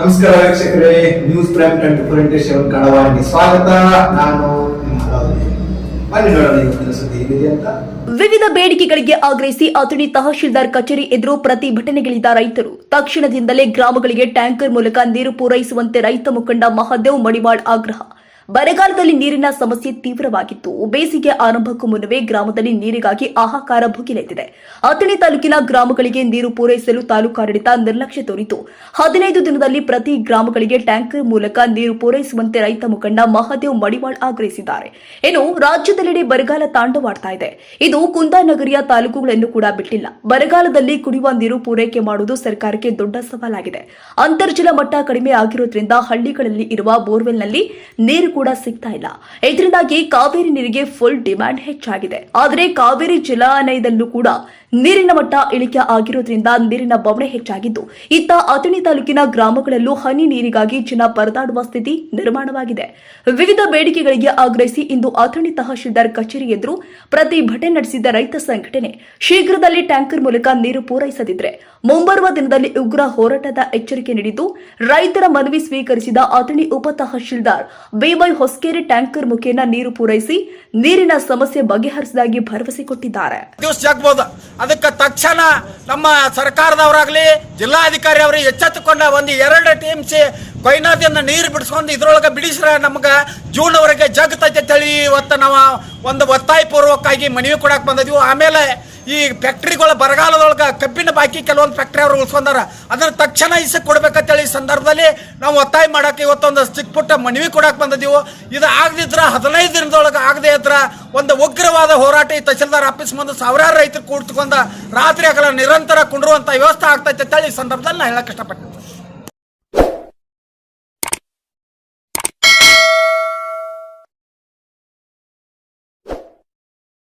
ನಮಸ್ಕಾರ ವೀಕ್ಷಕರೇ news prime twenty four into seven ಸ್ವಾಗತ. ನಾನು. ಬನ್ನಿ ನೋಡೋಣ ಇವತ್ತಿನ ಸುದ್ದಿ ಏನಿದೆ ಅಂತ. ವಿವಿಧ ಬೇಡಿಕೆಗಳಿಗೆ ಆಗ್ರಹಿಸಿ ಅಥಣಿ ತಹಶೀಲ್ದಾರ್ ಕಚೇರಿ ಎದುರು ಪ್ರತಿಭಟನೆಗಳಿದ್ದ ರೈತರು. ತಕ್ಷಣದಿಂದಲೇ ಗ್ರಾಮಗಳಿಗೆ ಟ್ಯಾಂಕರ್ ಮೂಲಕ ನೀರು ಪೂರೈಸುವಂತೆ ರೈತ ಮುಖಂಡ ಮಹಾದೇವ್ ಮಡಿವಾಳ್ ಆಗ್ರಹ. ಬರಗಾಲದಲ್ಲಿ ನೀರಿನ ಸಮಸ್ಯೆ ತೀವ್ರವಾಗಿತ್ತು. ಬೇಸಿಗೆ ಆರಂಭಕ್ಕೂ ಮುನ್ನವೇ ಗ್ರಾಮದಲ್ಲಿ ನೀರಿಗಾಗಿ ಹಾಹಾಕಾರ ಭುಗಿಲೆದ್ದಿದೆ ಅಥಣಿ ತಾಲೂಕಿನ ಗ್ರಾಮಗಳಿಗೆ ನೀರು ಪೂರೈಸಲು ತಾಲೂಕಾಡಳಿತ ನಿರ್ಲಕ್ಷ್ಯ ತೋರಿತು. ಹದಿನೈದು ದಿನದಲ್ಲಿ ಪ್ರತಿ ಗ್ರಾಮಗಳಿಗೆ ಟ್ಯಾಂಕರ್ ಮೂಲಕ ನೀರು ಪೂರೈಸುವಂತೆ ರೈತ ಮುಖಂಡ ಮಹಾದೇವ್ ಮಡಿವಾಳ್ ಆಗ್ರಹಿಸಿದ್ದಾರೆ. ಇನ್ನು ರಾಜ್ಯದೆಲ್ಲೆಡೆ ಬರಗಾಲ ತಾಂಡವಾಡ್ತಾ ಇದೆ. ಇದು ಕುಂದಾನಗರಿಯ ತಾಲೂಕುಗಳನ್ನು ಕೂಡ ಬಿಟ್ಟಿಲ್ಲ. ಬರಗಾಲದಲ್ಲಿ ಕುಡಿಯುವ ನೀರು ಪೂರೈಕೆ ಮಾಡುವುದು ಸರ್ಕಾರಕ್ಕೆ ದೊಡ್ಡ ಸವಾಲಾಗಿದೆ. ಅಂತರ್ಜಲ ಮಟ್ಟ ಕಡಿಮೆ ಆಗಿರೋದ್ರಿಂದ ಹಳ್ಳಿಗಳಲ್ಲಿ ಇರುವ ಬೋರ್ವೆಲ್ನಲ್ಲಿ ನೀರು ಕೂಡ ಸಿಗ್ತಾ ಇಲ್ಲ. ಇದರಿಂದಾಗಿ ಕಾವೇರಿ ನೀರಿಗೆ ಫುಲ್ ಡಿಮ್ಯಾಂಡ್ ಹೆಚ್ಚಾಗಿದೆ. ಆದರೆ ಕಾವೇರಿ ಜಲಾನಯದಲ್ಲೂ ಕೂಡ ನೀರಿನ ಮಟ್ಟ ಇಳಿಕೆ ಆಗಿರುವುದರಿಂದ ನೀರಿನ ಬವಣೆ ಹೆಚ್ಚಾಗಿದ್ದು, ಇತ್ತ ಅಥಣಿ ತಾಲೂಕಿನ ಗ್ರಾಮಗಳಲ್ಲೂ ಹನಿ ನೀರಿಗಾಗಿ ಜನ ಪರದಾಡುವ ಸ್ಥಿತಿ ನಿರ್ಮಾಣವಾಗಿದೆ. ವಿವಿಧ ಬೇಡಿಕೆಗಳಿಗೆ ಆಗ್ರಹಿಸಿ ಇಂದು ಅಥಣಿ ತಹಶೀಲ್ದಾರ್ ಕಚೇರಿ ಎದುರು ಪ್ರತಿಭಟನೆ ನಡೆಸಿದ ರೈತ ಸಂಘಟನೆ ಶೀಘ್ರದಲ್ಲಿ ಟ್ಯಾಂಕರ್ ಮೂಲಕ ನೀರು ಪೂರೈಸದಿದ್ರೆ ಮುಂಬರುವ ದಿನದಲ್ಲಿ ಉಗ್ರ ಹೋರಾಟದ ಎಚ್ಚರಿಕೆ ನೀಡಿದ್ದು, ರೈತರ ಮನವಿ ಸ್ವೀಕರಿಸಿದ ಅಥಣಿ ಉಪ ತಹಶೀಲ್ದಾರ್ ಬಿವೈ ಹೊಸ್ಕೇರಿ ಟ್ಯಾಂಕರ್ ಮುಖೇನ ನೀರು ಪೂರೈಸಿ ನೀರಿನ ಸಮಸ್ಯೆ ಬಗೆಹರಿಸಿದಾಗಿ ಭರವಸೆ ಕೊಟ್ಟಿದ್ದಾರೆ. ಅದಕ್ಕೆ ತಕ್ಷಣ ನಮ್ಮ ಸರ್ಕಾರದವರಾಗಲಿ ಜಿಲ್ಲಾಧಿಕಾರಿ ಅವರು ಎಚ್ಚೆತ್ತುಕೊಂಡ ಒಂದು ಎರಡು ಟಿ ಎಂ ಸಿ ಕೊಯ್ನಾದಿಂದ ನೀರು ಬಿಡಿಸ್ಕೊಂಡು ಇದ್ರೊಳಗೆ ಬಿಡಿಸ್ರೆ ನಮ್ಗೆ ಜೂನ್ವರೆಗೆ ಜಗ್ತೈತೆ ಅಂತೇಳಿ ಇವತ್ತು ನಾವು ಒಂದು ಒತ್ತಾಯ ಪೂರ್ವಕವಾಗಿ ಮನವಿ ಕೊಡಕ್ಕೆ ಬಂದಿದ್ವಿ. ಆಮೇಲೆ ಈ ಫ್ಯಾಕ್ಟ್ರಿಗಳ ಬರಗಾಲದೊಳಗೆ ಕಬ್ಬಿನ ಬಾಕಿ ಕೆಲವೊಂದು ಫ್ಯಾಕ್ಟ್ರಿ ಅವರು ಉಳ್ಸ್ಕೊಂಡಾರ. ಅದನ್ನು ತಕ್ಷಣ ಇಸಕ್ ಕೊಡ್ಬೇಕಂತೇಳಿ ಈ ಸಂದರ್ಭದಲ್ಲಿ ನಾವು ಒತ್ತಾಯ ಮಾಡಕ್ಕೆ ಇವತ್ತೊಂದು ಚಿಕ್ಕ ಪುಟ್ಟ ಮನವಿ ಕೊಡಕ್ಕೆ ಬಂದಿದ್ದೀವಿ ಇದು ಆಗದಿದ್ರ ಹದಿನೈದು ದಿನದೊಳಗೆ ಆಗದೆ ಇದ್ರ ಒಂದು ಉಗ್ರವಾದ ಹೋರಾಟ ಈ ತಹಸೀಲ್ದಾರ್ ಆಫೀಸ್ ಮುಂದೆ ಸಾವಿರಾರು ರೈತರು ಕೂಡ್ತುಕೊಂಡ ರಾತ್ರಿ ಆಗಲ್ಲ ನಿರಂತರ ಕುಂಡಿರುವಂಥ ವ್ಯವಸ್ಥೆ ಆಗ್ತೈತೆ ಅಂತೇಳಿ ಈ ಸಂದರ್ಭದಲ್ಲಿ ನಾನು ಹೇಳಕ್ ಇಷ್ಟಪಡ್ತೀನಿ.